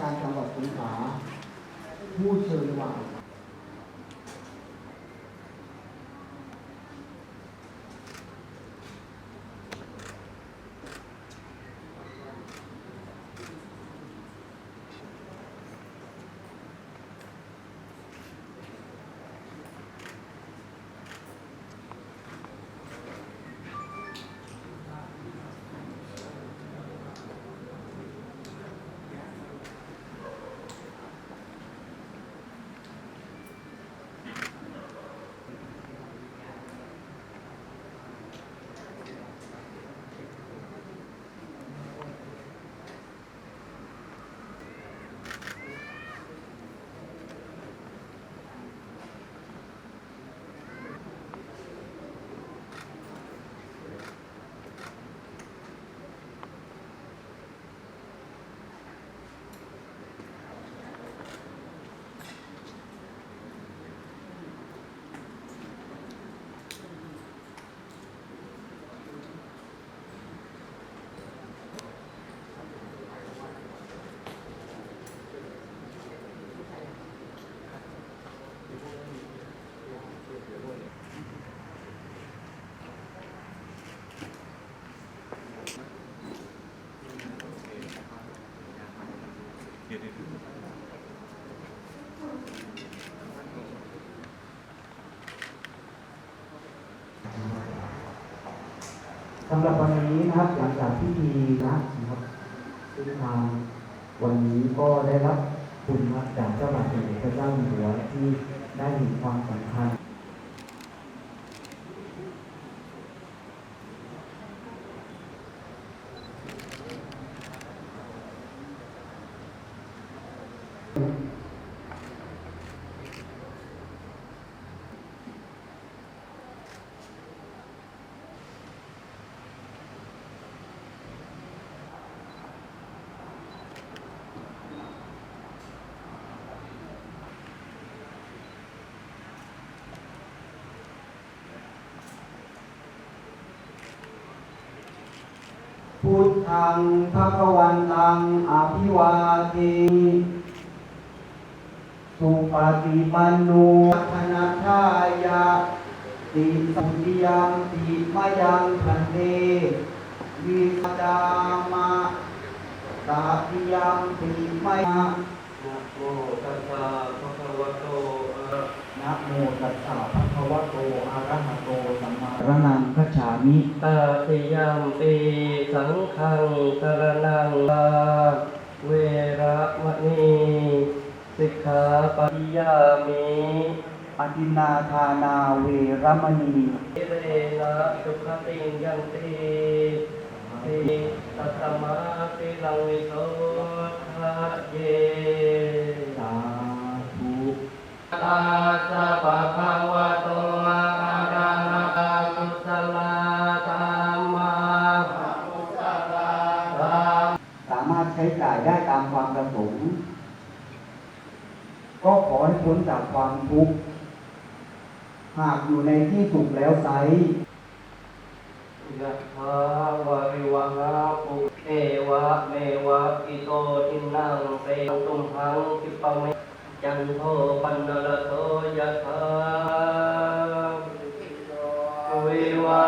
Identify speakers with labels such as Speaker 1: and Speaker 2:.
Speaker 1: การจังหวัดสงขลาผู้เชิญว่า สำหรับวันนี้นะครับหลังจากพิธีนะครับซึ่งทางวันนี้ก็ได้รับคุณมาจากเจ้าหน้าที่พระเจ้าอยู่หัวที่ได้เห็นความสำคัญ พุทธังภะควันตังอภิวาเทสุปฏิปันโนธนาทายาติสัมปยังติมะยังพันเตวิสดามะตาปิยังติมะ
Speaker 2: นะโมตัสสะภะคะวะโตอะ
Speaker 1: นะโมตัสสะภะคะวะโตอะระหะโตสัมมาระนังคัจฉามิ
Speaker 2: ตาติยัมปีสังฆังสรนังลาเวระมณีสิกขาปัญญามิ
Speaker 1: อตินาทานาเวรมณี
Speaker 2: เรนะสุขติยันติติตัตมะปิลังวิโส
Speaker 1: ใช้จ่ายได้ตามความประสงค์ ก็ขอให้พ้นจากความทุกข์ หากอยู่ในที่ถูกแล้วไซ
Speaker 2: ยะถาวะริวหาปุเอวะเมวะอิโตทินังเปตุมหังคิปะเมจันโทปันนรโทยะถาวิวา